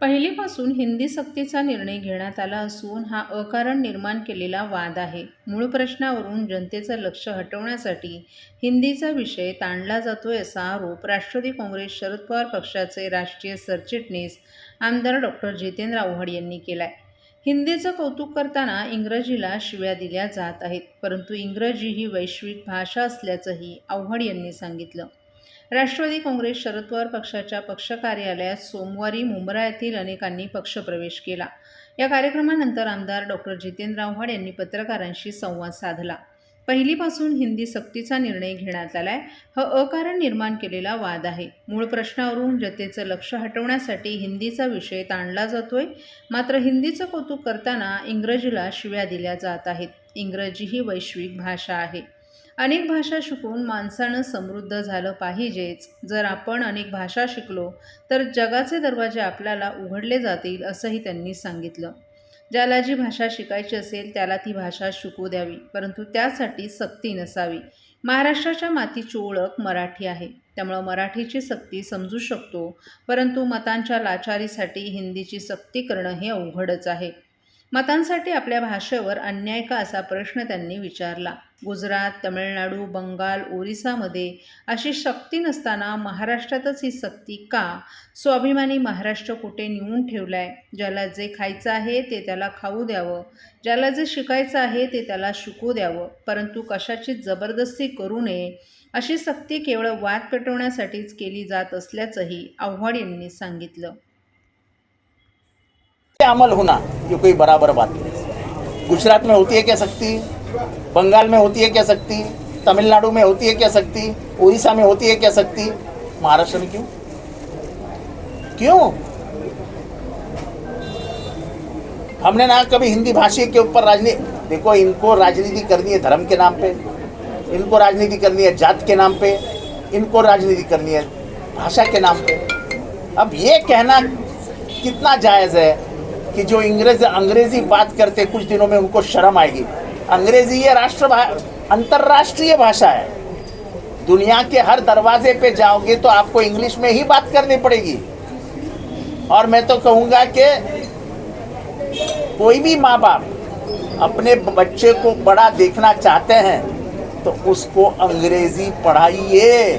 पहिलीपासून हिंदी सक्तीचा निर्णय घेण्यात आला असून हा अकारण निर्माण केलेला वाद आहे. मूळ प्रश्नावरून जनतेचं लक्ष हटवण्यासाठी हिंदीचा विषय ताणला जातोय असा आरोप राष्ट्रवादी काँग्रेस शरद पवार पक्षाचे राष्ट्रीय सरचिटणीस आमदार डॉक्टर जितेंद्र आव्हाड यांनी केलाय. हिंदीचं कौतुक करताना इंग्रजीला शिव्या दिल्या जात आहेत परंतु इंग्रजी ही वैश्विक भाषा असल्याचंही आव्हाड यांनी सांगितलं. राष्ट्रवादी काँग्रेस शरद पवार पक्षाच्या पक्ष कार्यालयात सोमवारी मुंब्रा येथील अनेकांनी पक्षप्रवेश केला. या कार्यक्रमानंतर आमदार डॉक्टर जितेंद्र आव्हाड यांनी पत्रकारांशी संवाद साधला. पहिलीपासून हिंदी सक्तीचा निर्णय घेण्यात आलाय. हा अकारण निर्माण केलेला वाद आहे. मूळ प्रश्नावरून जनतेचं लक्ष हटवण्यासाठी हिंदीचा विषय ताणला जातोय. मात्र हिंदीचं कौतुक करताना इंग्रजीला शिव्या दिल्या जात आहेत. इंग्रजी ही वैश्विक भाषा आहे. अनेक भाषा शिकून माणसानं समृद्ध झालं पाहिजेच. जर आपण अनेक भाषा शिकलो तर जगाचे दरवाजे आपल्याला उघडले जातील असंही त्यांनी सांगितलं. ज्याला जी भाषा शिकायची असेल त्याला ती भाषा शिकू द्यावी परंतु त्यासाठी सक्ती नसावी. महाराष्ट्राच्या मातीची ओळख मराठी आहे. त्यामुळं मराठीची सक्ती समजू शकतो परंतु मतांच्या लाचारीसाठी हिंदीची सक्ती करणं हे अवघडच आहे. मतांसाठी आपल्या भाषेवर अन्याय का असा प्रश्न त्यांनी विचारला. गुजरात तमिळनाडू बंगाल ओरिसामध्ये अशी शक्ती नसताना महाराष्ट्रातच ही सक्ती का? स्वाभिमानी महाराष्ट्र कुठे नेऊन ठेवलाय? ज्याला जे खायचं आहे ते त्याला खाऊ द्यावं. ज्याला जे शिकायचं आहे ते त्याला शिकू द्यावं. परंतु कशाची जबरदस्ती करू नये अशी सक्ती केवळ वाद पेटवण्यासाठीच केली जात असल्याचंही आव्हाड यांनी सांगितलं. अमल होना, ये कोई बराबर बात नहीं। गुजरात में होती है क्या सकती बंगाल में होती है क्या सकती तमिलनाडु में होती है क्या सकती उड़ीसा में होती है क्या सकती महाराष्ट्र में क्यों? क्यों? हमने ना कभी हिंदी भाषी के ऊपर राजनीति देखो, इनको राजनीति करनी है धर्म के नाम पे, इनको राजनीति करनी है जात के नाम पे, इनको राजनीति करनी है भाषा के नाम पे। अब ये कहना कितना जायज़ है? कि जो इंग्रेज अंग्रेज़ी बात करते कुछ दिनों में उनको शर्म आएगी। अंग्रेज़ी ये राष्ट्र अंतर्राष्ट्रीय भाषा है। दुनिया के हर दरवाजे पे जाओगे तो आपको इंग्लिश में ही बात करनी पड़ेगी। और मैं तो कहूँगा कि कोई भी माँ बाप अपने बच्चे को बड़ा देखना चाहते हैं तो उसको अंग्रेज़ी पढ़ाइए।